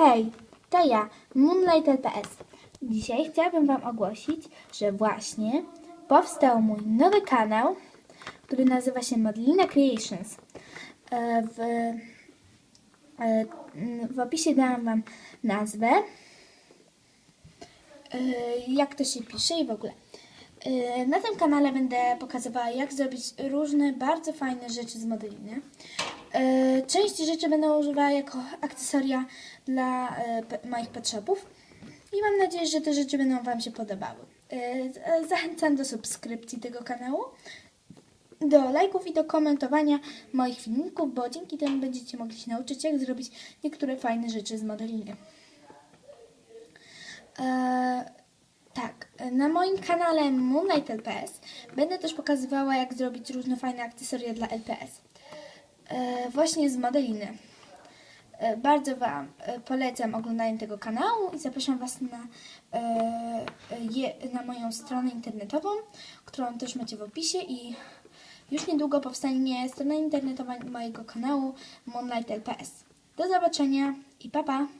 Hej, to ja, Moonlight LPS. Dzisiaj chciałabym Wam ogłosić, że właśnie powstał mój nowy kanał, który nazywa się Modelina Creations. E, W, e, w opisie dałam Wam nazwę, e, jak to się pisze i w ogóle. E, Na tym kanale będę pokazywała, jak zrobić różne bardzo fajne rzeczy z modeliny. E, Część rzeczy będę używała jako akcesoria dla pe- moich shopów i mam nadzieję, że te rzeczy będą Wam się podobały. Zachęcam do subskrypcji tego kanału, do lajków i do komentowania moich filmików, bo dzięki temu będziecie mogli się nauczyć, jak zrobić niektóre fajne rzeczy z modeliny. Na moim kanale Moonlight LPS będę też pokazywała, jak zrobić różne fajne akcesoria dla LPS. E, właśnie z modeliny. E, bardzo Wam e, polecam oglądanie tego kanału i zapraszam Was na, na moją stronę internetową, którą też macie w opisie i już niedługo powstanie strona internetowa mojego kanału Moonlight LPS. Do zobaczenia i pa pa!